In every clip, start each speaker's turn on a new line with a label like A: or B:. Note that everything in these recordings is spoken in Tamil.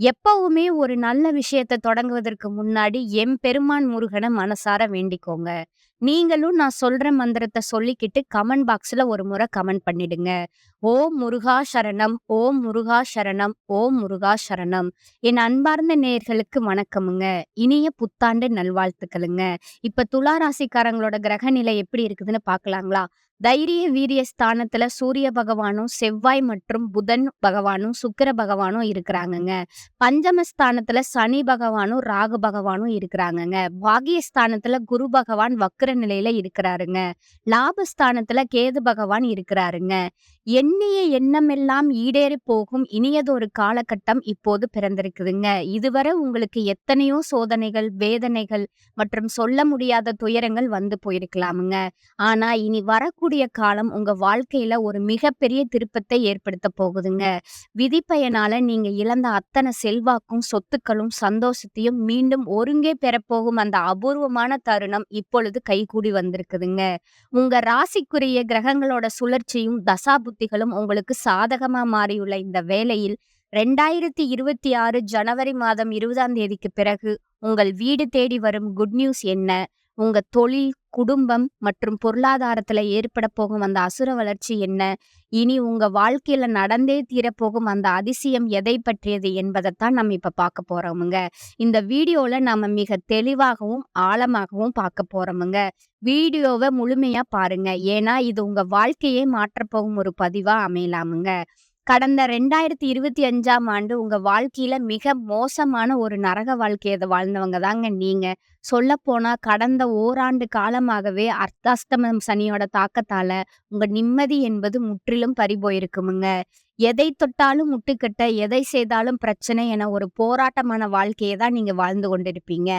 A: எப்பவுமே ஒரு நல்ல விஷயத்த தொடங்குவதற்கு முன்னாடி எம்பெருமான் முருகனை மனசார வேண்டிக்கோங்க. நீங்களும் நான் சொல்ற மந்திரத்தை சொல்லிக்கிட்டு கமெண்ட் பாக்ஸ்ல ஒரு முறை கமெண்ட் பண்ணிடுங்க. ஓம் முருகா சரணம், ஓம் முருகா சரணம், ஓம் முருகா சரணம். என் அன்பார்ந்த நேயர்களுக்கு வணக்கமுங்க. இனிய புத்தாண்டு நல்வாழ்த்துக்களுங்க. இப்ப துலா ராசிக்காரங்களோட கிரக நிலை எப்படி இருக்குதுன்னு பார்க்கலாங்களா? தைரிய வீரிய ஸ்தானத்துல சூரிய பகவானும், செவ்வாய் மற்றும் புதன் பகவானும், சுக்கிர பகவானும் இருக்கிறாங்கங்க. பஞ்சமஸ்தானத்துல சனி பகவானும், ராகு பகவானும் இருக்கிறாங்கங்க. பாக்கியஸ்தானத்துல குரு பகவான் வக்ர நிலையில இருக்கிறாருங்க. லாபஸ்தானத்துல கேது பகவான் இருக்கிறாருங்க. எண்ணிய எண்ணமெல்லாம் ஈடேறி போகும் இனியதொரு காலகட்டம் இப்போது பிறந்திருக்குதுங்க. இதுவரை உங்களுக்கு எத்தனையோ சோதனைகள், வேதனைகள் மற்றும் சொல்ல முடியாத துயரங்கள் வந்து போயிருக்கலாமுங்க. ஆனா இனி வரக்கூடிய காலம் உங்க வாழ்க்கையில ஒரு மிகப்பெரிய திருப்பத்தை ஏற்படுத்தப் போகுதுங்க. விதிப்பயனால நீங்க இழந்த அத்தனை செல்வாக்கும், சொத்துக்களும், சந்தோஷத்தையும் மீண்டும் ஒருங்கே பெறப்போகும் அந்த அபூர்வமான தருணம் இப்பொழுது கைகூடி வந்திருக்குதுங்க. உங்க ராசிக்குரிய கிரகங்களோட சுழற்சியும், தசாபுத்திகளும் உங்களுக்கு சாதகமா மாறியுள்ள இந்த வேளையில் 2026 ஜனவரி மாதம் 20ஆம் தேதிக்கு பிறகு உங்கள் வீடு தேடி வரும் குட் நியூஸ் என்ன? உங்க தொழில், குடும்பம் மற்றும் பொருளாதாரத்துல ஏற்படப் போகும் அந்த அசுர வளர்ச்சி என்ன? இனி உங்க வாழ்க்கையில நடந்தே தீரப்போகும் அந்த அதிசயம் எதை பற்றியது என்பதைத்தான் நம்ம இப்ப பார்க்க போறோமுங்க. இந்த வீடியோல நம்ம மிக தெளிவாகவும், ஆழமாகவும் பார்க்க போறோமுங்க. வீடியோவை முழுமையா பாருங்க. ஏன்னா இது உங்க வாழ்க்கையே மாற்றப் போகும் ஒரு பதிவா அமையலாமுங்க. கடந்த 2025ஆம் ஆண்டு உங்க வாழ்க்கையில மிக மோசமான ஒரு நரக வாழ்க்கையை வாழ்ந்தவங்க தாங்க நீங்க. சொல்லப்போனால் கடந்த ஓராண்டு காலமாகவே அர்த்தாஷ்டம சனியோட தாக்கத்தால உங்க நிம்மதி என்பது முற்றிலும் பறிபோயிருக்குமுங்க. எதை தொட்டாலும் முட்டுக்கட்ட, எதை செய்தாலும் பிரச்சனை என ஒரு போராட்டமான வாழ்க்கையை தான் நீங்க வாழ்ந்து கொண்டிருப்பீங்க.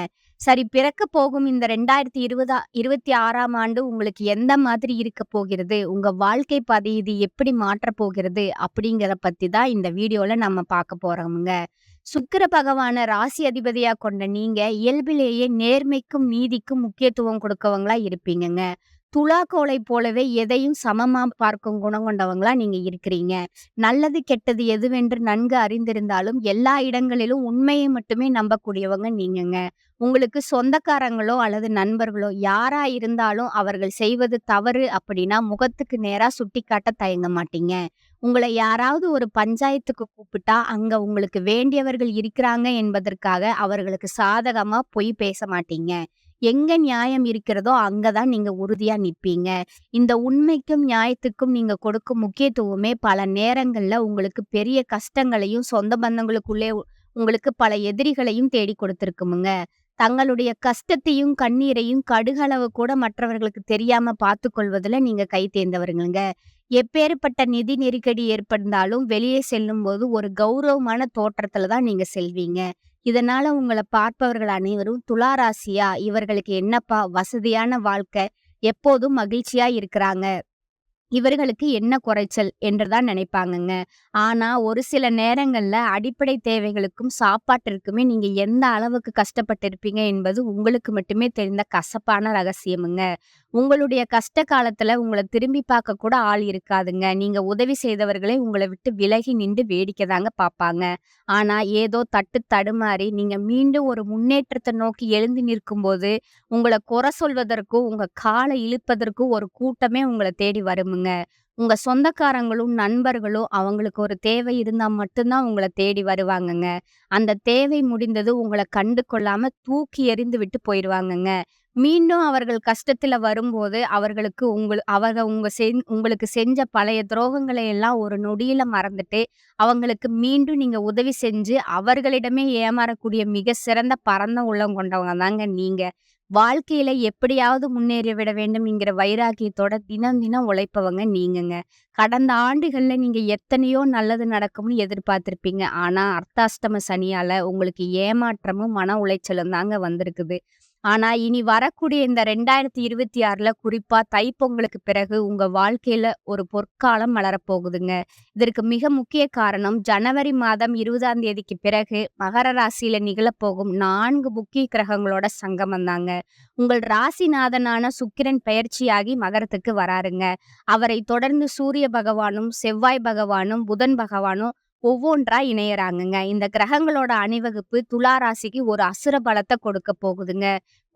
A: சரி பிறக்கப் போகும் இந்த 2020 26ஆம் ஆண்டு உங்களுக்கு எந்த மாதிரி இருக்க போகிறது? உங்க வாழ்க்கை பாதை இது எப்படி மாற்றப் போகிறது? அப்படிங்கிறத பத்தி தான் இந்த வீடியோல நம்ம பார்க்க போறோமுங்க. சுக்கிர பகவான ராசி அதிபதியா கொண்ட நீங்க இயல்பிலேயே நேர்மைக்கும், நீதிக்கும் முக்கியத்துவம் கொடுக்கவங்களா இருப்பீங்கங்க. துலாக்கோளைப் போலவே எதையும் சமமாக பார்க்கும் குணம் கொண்டவங்களா நீங்கள் இருக்கிறீங்க. நல்லது, கெட்டது எதுவென்று நன்கு அறிந்திருந்தாலும் எல்லா இடங்களிலும் உண்மையை மட்டுமே நம்பக்கூடியவங்க நீங்கங்க. உங்களுக்கு சொந்தக்காரங்களோ அல்லது நண்பர்களோ யாரா இருந்தாலும் அவர்கள் செய்வது தவறு அப்படின்னா முகத்துக்கு நேரா சுட்டிக்காட்ட தயங்க மாட்டீங்க. உங்களை யாராவது ஒரு பஞ்சாயத்துக்கு கூப்பிட்டா, அங்க உங்களுக்கு வேண்டியவர்கள் இருக்கிறாங்க என்பதற்காக அவர்களுக்கு சாதகமா பொய் பேச மாட்டீங்க. எங்க நியாயம் இருக்கிறதோ அங்கதான் நீங்க உறுதியா நிற்பீங்க இந்த உண்மைக்கும், நியாயத்துக்கும் நீங்க கொடுக்கும் முக்கியத்துவமே பல நேரங்கள்ல உங்களுக்கு பெரிய கஷ்டங்களையும், சொந்த பந்தங்களுக்குள்ளே உங்களுக்கு பல எதிரிகளையும் தேடி கொடுத்துருக்குமுங்க தங்களுடைய கஷ்டத்தையும், கண்ணீரையும் கடுகளவு கூட மற்றவர்களுக்கு தெரியாம பார்த்து கொள்வதுல நீங்க கை தேர்ந்தவருங்கங்க. எப்பேர்ப்பட்ட நிதி நெருக்கடி ஏற்பட்டாலும் வெளியே செல்லும்போது ஒரு கௌரவமான தோற்றத்துல தான் நீங்க செல்வீங்க. இதனால உங்கள பார்ப்பவர்கள் அனைவரும் துலா ராசியா இவர்களுக்கு என்னப்பா வசதியான வாழ்க்கை, எப்போதும் மகிழ்ச்சியா இருக்கிறாங்க. இவர்களுக்கு என்ன குறைச்சல் என்றுதான் நினைப்பாங்கங்க. ஆனா ஒரு சில நேரங்கள்ல அடிப்படை தேவைகளுக்கும், சாப்பாட்டிற்குமே நீங்க எந்த அளவுக்கு கஷ்டப்பட்டிருப்பீங்க என்பது உங்களுக்கு மட்டுமே தெரிந்த கசப்பான ரகசியமுங்க. உங்களுடைய கஷ்ட காலத்துல உங்களை திரும்பி பார்க்க கூட ஆள் இருக்காதுங்க. நீங்க உதவி செய்தவர்களே உங்களை விட்டு விலகி நின்று வேடிக்கை தாங்க பார்ப்பாங்க. ஆனா ஏதோ தட்டு தடுமாறி நீங்க மீண்டும் ஒரு முன்னேற்றத்தை நோக்கி எழுந்து நிற்கும்போது, உங்களை குறை சொல்வதற்கும், உங்க காலை இழுப்பதற்கும் ஒரு கூட்டமே உங்களை தேடி வருமுங்க. உங்க சொந்தக்காரங்களும், நண்பர்களும் அவங்களுக்கு ஒரு தேவை இருந்தா மட்டும்தான் உங்களை தேடி வருவாங்கங்க. அந்த தேவை முடிந்தது உங்களை கண்டு கொள்ளாம தூக்கி எறிந்து விட்டு போயிடுவாங்கங்க மீண்டும் அவர்கள் கஷ்டத்துல வரும்போது அவர்களுக்கு உங்கள் அவங்க உங்க செஞ் உங்களுக்கு செஞ்ச பழைய துரோகங்களை எல்லாம் ஒரு நொடியில மறந்துட்டு, அவங்களுக்கு மீண்டும் நீங்க உதவி செஞ்சு அவர்களிடமே ஏமாறக்கூடிய மிக சிறந்த பரந்த உள்ளம் கொண்டவங்க தாங்க நீங்க. வாழ்க்கையில எப்படியாவது முன்னேறிவிட வேண்டும் என்கிற வைராக்கியத்தோட தினம் தினம் உழைப்பவங்க நீங்கங்க. கடந்த ஆண்டுகள்ல நீங்க எத்தனையோ நல்லது நடக்கும்னு எதிர்பார்த்திருப்பீங்க. ஆனா அர்த்தாஷ்டம சனியால உங்களுக்கு ஏமாற்றமும், மன உளைச்சலும் தாங்க வந்திருக்குது. ஆனா இனி வரக்கூடிய இந்த 2026ல குறிப்பா தைப்பொங்கலுக்கு பிறகு உங்க வாழ்க்கையில ஒரு பொற்காலம் வளரப்போகுதுங்க இதற்கு மிக முக்கிய காரணம் ஜனவரி மாதம் 20ஆம் தேதிக்கு பிறகு மகர ராசியில நிகழப்போகும் நான்கு முக்கிய கிரகங்களோட சங்கமம் தாங்க. உங்கள் ராசிநாதனான சுக்கிரன் பெயர்ச்சியாகி மகரத்துக்கு வராருங்க. அவரை தொடர்ந்து சூரிய பகவானும், செவ்வாய் பகவானும், புதன் பகவானும் ஒவ்வொன்றா இணையறாங்கங்க. இந்த கிரகங்களோட அணிவகுப்பு துலா ராசிக்கு ஒரு அசுர பலத்தை கொடுக்கப் போகுதுங்க.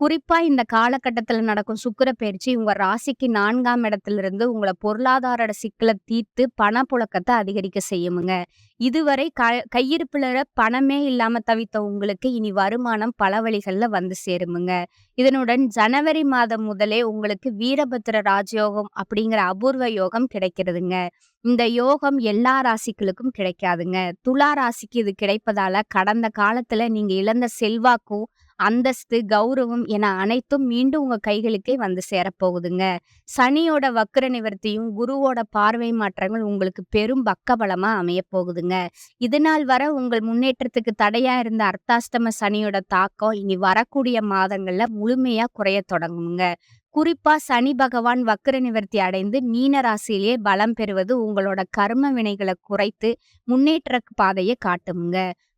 A: குறிப்பா இந்த காலகட்டத்துல நடக்கும் சுக்கிர பயிற்சி உங்க ராசிக்கு 4ஆம் இடத்திலிருந்து உங்கள பொருளாதார சிக்கலை தீர்த்து பணப்புழக்கத்தை அதிகரிக்க செய்யுமுங்க. இதுவரை க கையிருப்புல பணமே இல்லாம தவித்த உங்களுக்கு இனி வருமானம் பல வழிகள்ல வந்து சேருமுங்க. இதனுடன் ஜனவரி மாதம் முதலே உங்களுக்கு வீரபத்திர ராஜயோகம் அப்படிங்கிற அபூர்வ யோகம் கிடைக்கிறதுங்க. இந்த யோகம் எல்லா ராசிகளுக்கும் கிடைக்காதுங்க. துலா ராசிக்கு இது கிடைப்பதால கடந்த காலத்துல நீங்க இழந்த செல்வாக்கும், அந்தஸ்து, கௌரவம் என அனைத்தும் மீண்டும் உங்க கைகளுக்கே வந்து சேரப்போகுதுங்க. சனியோட வக்கர நிவர்த்தியும், குருவோட பார்வை மாற்றங்கள் உங்களுக்கு பெரும் பக்கபலமா அமைய போகுதுங்க. இதுநாள் வர உங்கள் முன்னேற்றத்துக்கு தடையா இருந்த அர்த்தாஷ்டம சனியோட தாக்கம் இனி வரக்கூடிய மாதங்கள்ல முழுமையா குறையத் தொடங்குங்க குறிப்பா சனி பகவான் வக்கர நிவர்த்தி அடைந்து மீன ராசியிலேயே பலம் பெறுவது உங்களோட கர்ம வினைகளை குறைத்து முன்னேற்ற பாதையை காட்டுமுங்க.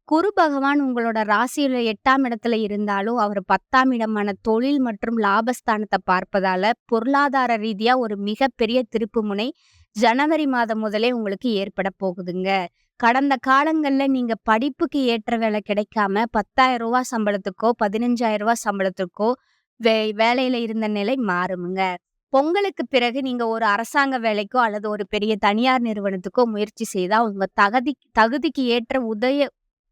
A: குரு பகவான் உங்களோட ராசியில எட்டாம் இடத்துல இருந்தாலும் அவர் 10ஆம் இடமான தொழில் மற்றும் லாபஸ்தானத்தை பார்ப்பதால பொருளாதார ரீதியா ஒரு மிகப்பெரிய திருப்புமுனை ஜனவரி மாதம் முதலே உங்களுக்கு ஏற்படப் போகுதுங்க. கடந்த காலங்கள்ல நீங்க படிப்புக்கு ஏற்ற வேலை கிடைக்காம பத்தாயிரம் ரூபா சம்பளத்துக்கோ, பதினஞ்சாயிரம் ரூபாய் சம்பளத்துக்கோ வே வேலையில இருந்த நிலை மாறுமுங்க. பொங்கலுக்கு பிறகு நீங்க ஒரு அரசாங்க வேலைக்கோ அல்லது ஒரு பெரிய தனியார் நிறுவனத்துக்கோ முயற்சி செய்தா உங்க தகுதி தகுதிக்கு ஏற்ற உதய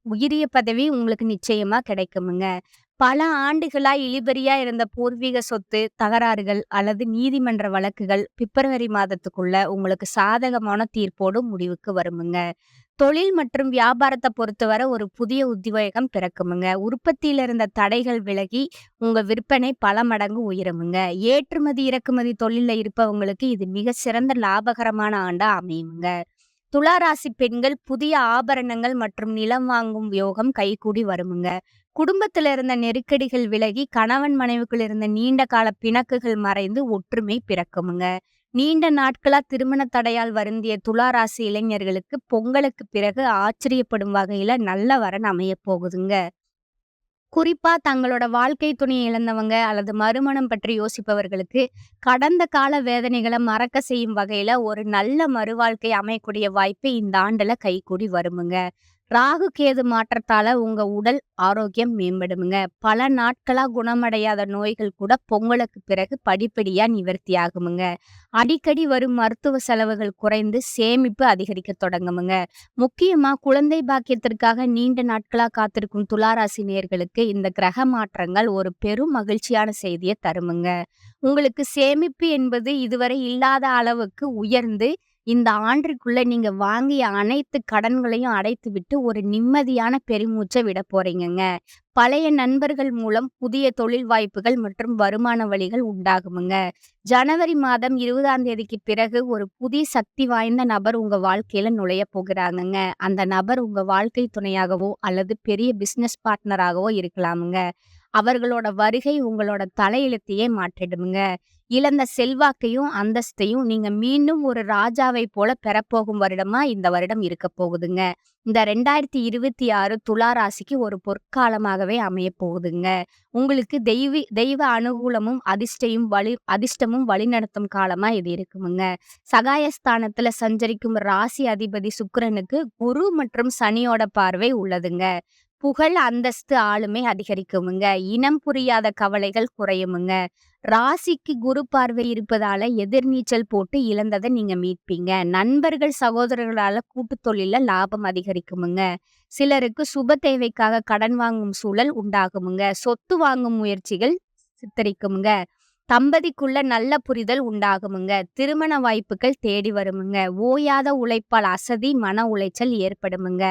A: உயரிய பதவி உங்களுக்கு நிச்சயமா கிடைக்குமுங்க. பல ஆண்டுகளா இழுபறியா இருந்த பூர்வீக சொத்து தகராறுகள் அல்லது நீதிமன்ற வழக்குகள் பிப்ரவரி மாதத்துக்குள்ள உங்களுக்கு சாதகமான தீர்ப்போடு முடிவுக்கு வருமுங்க. தொழில் மற்றும் வியாபாரத்தை பொறுத்தவரை ஒரு புதிய உத்வேகம் பிறக்குமுங்க. உற்பத்தியில இருந்த தடைகள் விலகி உங்க விற்பனை பல மடங்கு உயருமுங்க. ஏற்றுமதி, இறக்குமதி தொழில இருப்பவங்களுக்கு இது மிக சிறந்த லாபகரமான ஆண்டா அமையுமுங்க. துளாராசி பெண்கள் புதிய ஆபரணங்கள் மற்றும் நிலம் வாங்கும் யோகம் கைகூடி வருமுங்க. குடும்பத்துல இருந்த நெருக்கடிகள் விலகி கணவன் மனைவிக்குள் இருந்த நீண்ட கால பிணக்குகள் மறைந்து ஒற்றுமை பிறக்குமுங்க. நீண்ட நாட்களா திருமண தடையால் வருந்திய துளாராசி இளைஞர்களுக்கு பொங்கலுக்கு பிறகு ஆச்சரியப்படும் வகையில நல்ல வரன் அமைய போகுதுங்க. குறிப்பா தங்களோட வாழ்க்கை துணையை இழந்தவங்க அல்லது மறுமணம் பற்றி யோசிப்பவர்களுக்கு கடந்த கால வேதனைகளை மறக்க செய்யும் வகையில ஒரு நல்ல மறுவாழ்க்கை அமையக்கூடிய வாய்ப்பு இந்த ஆண்டுல கைகூடி வருமுங்க. ராகு, கேது மாற்றத்தால உங்க உடல் ஆரோக்கியம் மேம்படுமுங்க. பல நாட்களா குணமடையாத நோய்கள் கூட பொங்கலுக்கு பிறகு படிப்படியா நிவர்த்தியாகுமுங்க. அடிக்கடி வரும் மருத்துவ செலவுகள் குறைந்து சேமிப்பு அதிகரிக்கத் தொடங்குமுங்க. முக்கியமா குழந்தை பாக்கியத்திற்காக நீண்ட நாட்களா காத்திருக்கும் துலா நேர்களுக்கு இந்த கிரக மாற்றங்கள் ஒரு பெரும் மகிழ்ச்சியான செய்தியை தருமுங்க. உங்களுக்கு சேமிப்பு என்பது இதுவரை இல்லாத அளவுக்கு உயர்ந்து இந்த ஆண்டிற்குள்ள நீங்க வாங்கிய அனைத்து கடன்களையும் அடைத்துவிட்டு ஒரு நிம்மதியான பெருமூச்சை விட போறீங்கங்க. பழைய நண்பர்கள் மூலம் புதிய தொழில் வாய்ப்புகள் மற்றும் வருமான வழிகள் உண்டாகுமுங்க. ஜனவரி மாதம் 20ஆம் தேதிக்கு பிறகு ஒரு புதிய சக்தி வாய்ந்த நபர் உங்க வாழ்க்கையில நுழையப் போகிறாங்கங்க. அந்த நபர் உங்க வாழ்க்கை துணையாகவோ அல்லது பெரிய பிசினஸ் பார்ட்னராகவோ இருக்கலாமுங்க. அவர்களோட வருகை உங்களோட தலையெழுத்தையே மாற்றிடுங்க இழந்த செல்வாக்கையும், அந்தஸ்தையும் நீங்க மீண்டும் ஒரு ராஜாவைப் போல பெறப்போகும் வருடமா இந்த வருடம் இருக்க போகுதுங்க. இந்த 2026 துலா ராசிக்கு ஒரு பொற்காலமாகவே அமைய போகுதுங்க. உங்களுக்கு தெய்வி தெய்வ அனுகூலமும், அதிர்ஷ்டையும் வழி அதிர்ஷ்டமும் வழிநடத்தும் காலமா இது இருக்குமுங்க. சகாயஸ்தானத்துல சஞ்சரிக்கும் ராசி அதிபதி சுக்கரனுக்கு குரு மற்றும் சனியோட பார்வை உள்ளதுங்க. புகழ், அந்தஸ்து, ஆளுமை அதிகரிக்குமுங்க. இனம் புரியாத கவலைகள் குறையுமுங்க. ராசிக்கு குரு பார்வை இருப்பதால எதிர்நீச்சல் போட்டு இழந்ததை நீங்க மீட்பீங்க. நண்பர்கள், சகோதரர்களால கூட்டு தொழில லாபம் அதிகரிக்குமுங்க. சிலருக்கு சுப தேவைக்காக கடன் வாங்கும் சூழல் உண்டாகுமுங்க. சொத்து வாங்கும் முயற்சிகள் சித்தரிக்குமுங்க. தம்பதிக்குள்ள நல்ல புரிதல் உண்டாகுமுங்க. திருமண வாய்ப்புகள் தேடி வருமுங்க. ஓயாத உழைப்பால் அசதி, மன உளைச்சல் ஏற்படுமுங்க.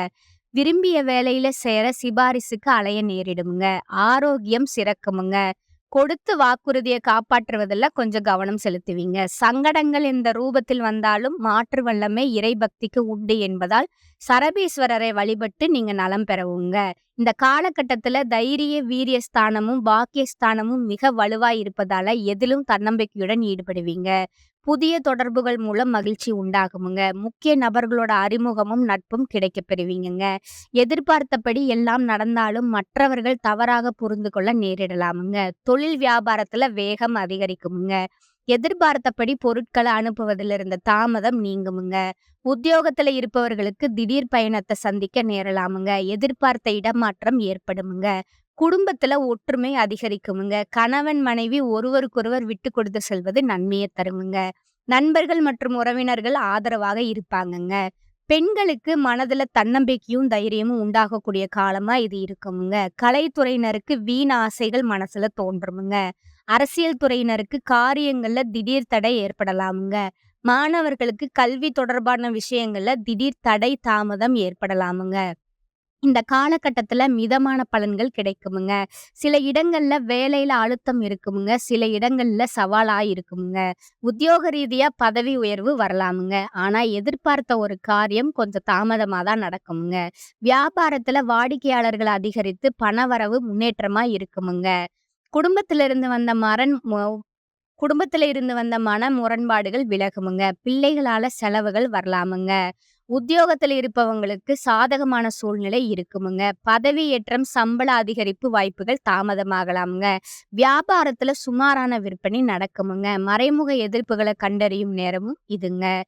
A: விரும்பிய வேலையில சேர சிபாரிசுக்கு அலைய நேரிடுமுங்க. ஆரோக்கியம் சிறக்குமுங்க. கொடுத்து வாக்குறுதியை காப்பாற்றுவதில் கொஞ்சம் கவனம் செலுத்துவீங்க. சங்கடங்கள் இந்த ரூபத்தில் வந்தாலும் மாற்று வல்லமே இறை பக்திக்கு உண்டு என்பதால் சரபீஸ்வரரை வழிபட்டு நீங்க நலம் பெறவுங்க. இந்த காலகட்டத்துல தைரிய வீரிய ஸ்தானமும், பாக்கிய ஸ்தானமும் மிக வலுவாய் இருப்பதால எதிலும் தன்னம்பிக்கையுடன் ஈடுபடுவீங்க. புதிய தொடர்புகள் மூலம் மகிழ்ச்சி உண்டாகுமுங்க. முக்கிய நபர்களோட அறிமுகமும், நட்பும் கிடைக்கப் பெறுவீங்கங்க. எதிர்பார்த்தபடி எல்லாம் நடந்தாலும் மற்றவர்கள் தவறாக புரிந்து கொள்ள நேரிடலாமுங்க. தொழில் வியாபாரத்துல வேகம் அதிகரிக்குமுங்க. எதிர்பார்த்தபடி பொருட்களை அனுப்புவதில் இருந்த தாமதம் நீங்குமுங்க. உத்தியோகத்துல இருப்பவர்களுக்கு திடீர் பயணத்தை சந்திக்க நேரலாமுங்க. எதிர்பார்த்த இடமாற்றம் ஏற்படுமுங்க. குடும்பத்துல ஒற்றுமை அதிகரிக்குமுங்க. கணவன், மனைவி ஒருவருக்கொருவர் விட்டு கொடுத்து செல்வது நன்மையை தருமுங்க. நண்பர்கள் மற்றும் உறவினர்கள் ஆதரவாக இருப்பாங்கங்க. பெண்களுக்கு மனதுல தன்னம்பிக்கையும், தைரியமும் உண்டாகக்கூடிய காலமா இது இருக்குமுங்க. கலைத்துறையினருக்கு வீண் ஆசைகள் மனசுல தோன்றுமுங்க. அரசியல் துறையினருக்கு காரியங்கள்ல திடீர் தடை ஏற்படலாமுங்க. மாணவர்களுக்கு கல்வி தொடர்பான விஷயங்கள்ல திடீர் தடை, தாமதம் ஏற்படலாமுங்க. இந்த காலகட்டத்துல மிதமான பலன்கள் கிடைக்குமுங்க. சில இடங்கள்ல வேலையில அழுத்தம் இருக்குமுங்க. சில இடங்கள்ல சவாலா இருக்குமுங்க. உத்தியோக ரீதியா பதவி உயர்வு வரலாமுங்க. ஆனா எதிர்பார்த்த ஒரு காரியம் கொஞ்சம் தாமதமா தான் நடக்குமுங்க. வியாபாரத்துல வாடிக்கையாளர்கள் அதிகரித்து பணவரவு முன்னேற்றமா இருக்குமுங்க. குடும்பத்திலிருந்து வந்த மரண் குடும்பத்துல இருந்து வந்த மன முரண்பாடுகள் விலகுமுங்க. பிள்ளைகளால செலவுகள் வரலாமுங்க. உத்தியோகத்தில் இருப்பவங்களுக்கு சாதகமான சூழ்நிலை இருக்குமுங்க. பதவி ஏற்றம், சம்பள அதிகரிப்பு வாய்ப்புகள் தாமதமாகலாமுங்க. வியாபாரத்துல சுமாரான விற்பனை நடக்குமுங்க. மறைமுக எதிர்ப்புகளை கண்டறியும் நேரமும் இதுங்க.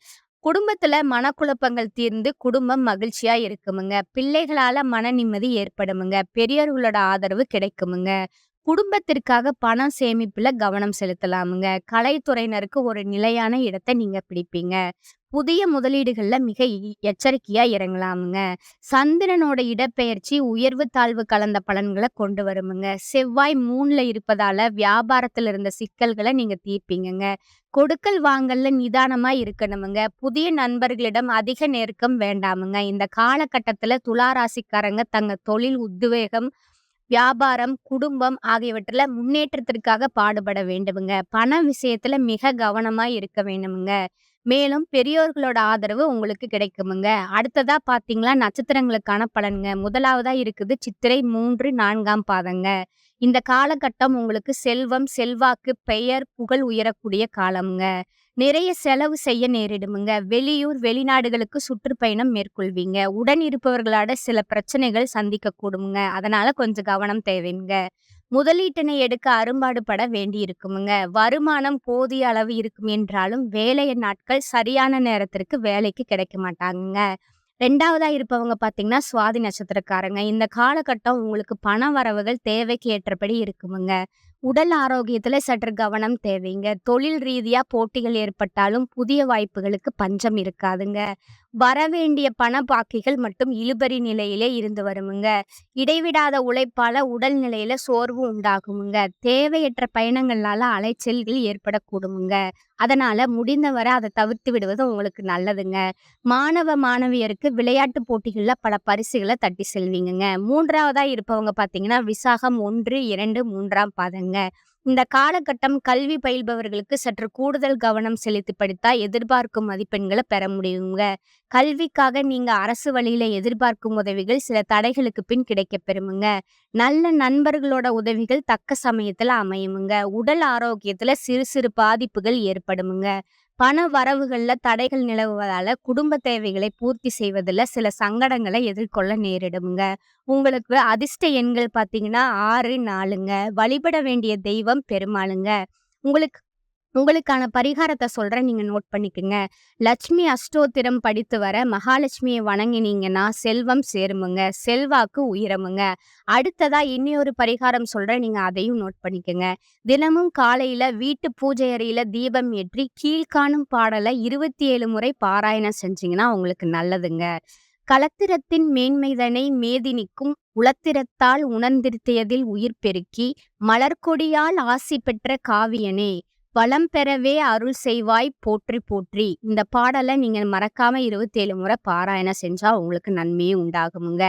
A: குடும்பத்துல மனக்குழப்பங்கள் தீர்ந்து குடும்பம் மகிழ்ச்சியா இருக்குமுங்க. பிள்ளைகளால மன நிம்மதி ஏற்படுமுங்க. பெரியோர்களோட ஆதரவு கிடைக்குமுங்க. குடும்பத்திற்காக பணம் சேமிப்புல கவனம் செலுத்தலாமுங்க. கலைத்துறையினருக்கு ஒரு நிலையான இடத்தை நீங்க பிடிப்பீங்க. புதிய முதலீடுகள்ல மிக எச்சரிக்கையாக எச்சரிக்கையா இறங்கலாமுங்க. சந்திரனோட இடப்பெயர்ச்சி உயர்வு, தாழ்வு கலந்த பலன்களை கொண்டு வருமுங்க. செவ்வாய் 3ல இருப்பதால வியாபாரத்துல இருந்த சிக்கல்களை நீங்க தீர்ப்பீங்கங்க. கொடுக்கல் வாங்கல்ல நிதானமா இருக்கணுமுங்க. புதிய நண்பர்களிடம் அதிக நெருக்கம் வேண்டாமுங்க. இந்த காலகட்டத்துல துலா ராசிக்காரங்க தங்க தொழில் உத்வேகம், வியாபாரம், குடும்பம் ஆகியவற்றில் முன்னேற்றத்திற்காக பாடுபட வேண்டுமுங்க. பண விஷயத்துல மிக கவனமா இருக்க வேணுமுங்க. மேலும் பெரியோர்களோட ஆதரவு உங்களுக்கு கிடைக்குமுங்க. அடுத்ததா பாத்தீங்களா நட்சத்திரங்களுக்கான பலன்ங்க. முதலாவதா இருக்குது சித்திரை 3, 4ஆம் பாதங்க. இந்த காலகட்டம் உங்களுக்கு செல்வம், செல்வாக்கு, பெயர், புகழ் உயரக்கூடிய காலம்ங்க. நிறைய செலவு செய்ய நேரிடுமுங்க. வெளியூர், வெளிநாடுகளுக்கு சுற்றுப்பயணம் மேற்கொள்வீங்க. உடன் இருப்பவர்களோட சில பிரச்சனைகள் சந்திக்கக்கூடுமுங்க. அதனால கொஞ்சம் கவனம் தேவைங்க. முதலீட்டினை எடுக்க அரும்பாடுபட வேண்டியிருக்குமுங்க. வருமானம் போதிய அளவு இருக்கும் என்றாலும், வேலை நாட்கள் சரியான நேரத்திற்கு வேலைக்கு கிடைக்க மாட்டாங்க ரெண்டாவதா இருப்பவங்க பார்த்தீங்கன்னா, சுவாதி நட்சத்திரக்காரங்க. இந்த காலகட்டம் உங்களுக்கு பண வரவுகள் தேவைக்கு ஏற்றபடி இருக்குமுங்க. உடல் ஆரோக்கியத்தில் சற்று கவனம் தேவைங்க. தொழில் ரீதியாக போட்டிகள் ஏற்பட்டாலும் புதிய வாய்ப்புகளுக்கு பஞ்சம் இருக்காதுங்க. வரவேண்டிய பண பாக்கிகள் மட்டும் இழுபறி நிலையிலே இருந்து வருமுங்க. இடைவிடாத உழைப்பால உடல் நிலையில் சோர்வு உண்டாகுமுங்க. தேவையற்ற பயணங்களால் அலைச்சல்கள் ஏற்படக்கூடுமுங்க. அதனால முடிந்தவரை அதை தவிர்த்து விடுவது உங்களுக்கு நல்லதுங்க. மாணவ, மாணவியருக்கு விளையாட்டு போட்டிகளில் பல பரிசுகளை தட்டி செல்வீங்கங்க. மூன்றாவதாக இருப்பவங்க பார்த்தீங்கன்னா, விசாகம் 1, 2, 3ஆம் பாதங்க. இந்த காலகட்டம் கல்வி பயில்பவர்களுக்கு சற்று கூடுதல் கவனம் செலுத்தி படித்தா எதிர்பார்க்கும் மதிப்பெண்களை பெற முடியுங்க. கல்விக்காக நீங்க அரசு வழியில எதிர்பார்க்கும் உதவிகள் சில தடைகளுக்கு பின் கிடைக்க பெறுமுங்க. நல்ல நண்பர்களோட உதவிகள் தக்க சமயத்துல அமையுமுங்க. உடல் ஆரோக்கியத்துல சிறு சிறு பாதிப்புகள் ஏற்படுமுங்க. பண வரவுகளில் தடைகள் நிலவுவதால குடும்ப தேவைகளை பூர்த்தி செய்வதில் சில சங்கடங்களை எதிர்கொள்ள நேரிடுங்க உங்களுக்கு அதிர்ஷ்ட எண்கள் பார்த்தீங்கன்னா 6, 4ங்க. வழிபட வேண்டிய தெய்வம் பெருமாளுங்க. உங்களுக்கு உங்களுக்கான பரிகாரத்தை சொல்கிறேன் நீங்கள் நோட் பண்ணிக்கங்க. லட்சுமி அஷ்டோத்திரம் படித்து வர மகாலட்சுமியை வணங்கினீங்கன்னா, செல்வம் சேருமுங்க. செல்வாக்கு உயரமுங்க அடுத்ததாக இன்னொரு பரிகாரம் சொல்கிறேன் நீங்கள் அதையும் நோட் பண்ணிக்கோங்க தினமும் காலையில் வீட்டு பூஜை அறையில் தீபம் ஏற்றி கீழ்க்காணும் பாடல 27 முறை பாராயணம் செஞ்சீங்கன்னா, உங்களுக்கு நல்லதுங்க. களத்திரத்தின் மேன்மைதனை மேதினிக்கும் உளத்திரத்தால் உணர்ந்திருத்தியதில் உயிர் பெருக்கி, மலர்க்கொடியால் ஆசி பெற்ற காவியனே! வளம் பெறவே அருள் செய்வாய் போற்றி போற்றி. இந்த பாடலை நீங்கள் மறக்காம 27 முறை பாராயணம் செஞ்சா உங்களுக்கு நன்மையே உண்டாகுமுங்க.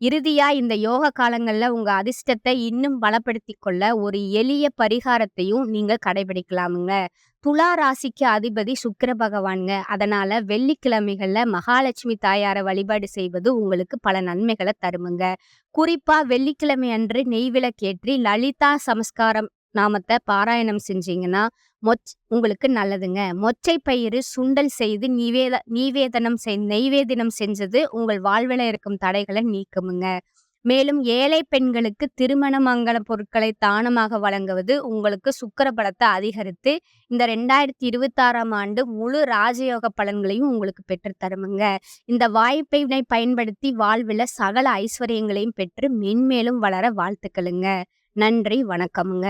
A: இறுதியா இந்த யோக காலங்கள்ல உங்க அதிர்ஷ்டத்தை இன்னும் பலப்படுத்தி கொள்ள ஒரு எளிய பரிகாரத்தையும் நீங்க கடைபிடிக்கலாமுங்க. துலா ராசிக்கு அதிபதி சுக்கர பகவான்ங்க. அதனால வெள்ளிக்கிழமைகள்ல மகாலட்சுமி தாயாரை வழிபாடு செய்வது உங்களுக்கு பல நன்மைகளை தருமுங்க. குறிப்பா வெள்ளிக்கிழமை அன்று நெய் விளக்கேற்றி லலிதா சமஸ்காரம் நாமத்தை பாராயணம் செஞ்சீங்கன்னா, மொச் உங்களுக்கு நல்லதுங்க. மொச்சை பயிறு சுண்டல் செய்து நிவேத நிவேதனம் செய் நெய்வேதினம் செஞ்சது உங்கள் வாழ்வில் இருக்கும் தடைகளை நீக்குமுங்க. மேலும் ஏழை பெண்களுக்கு திருமண மங்கள பொருட்களை தானமாக வழங்குவது உங்களுக்கு சுக்கர பலத்தை அதிகரித்து, இந்த 2026ஆம் ஆண்டு முழு ராஜயோக பலன்களையும் உங்களுக்கு பெற்று தருமுங்க. இந்த வாய்ப்பினை பயன்படுத்தி வாழ்வில் சகல ஐஸ்வரியங்களையும் பெற்று மென்மேலும் வளர வாழ்த்துக்களுங்க. நன்றி, வணக்கமுங்க.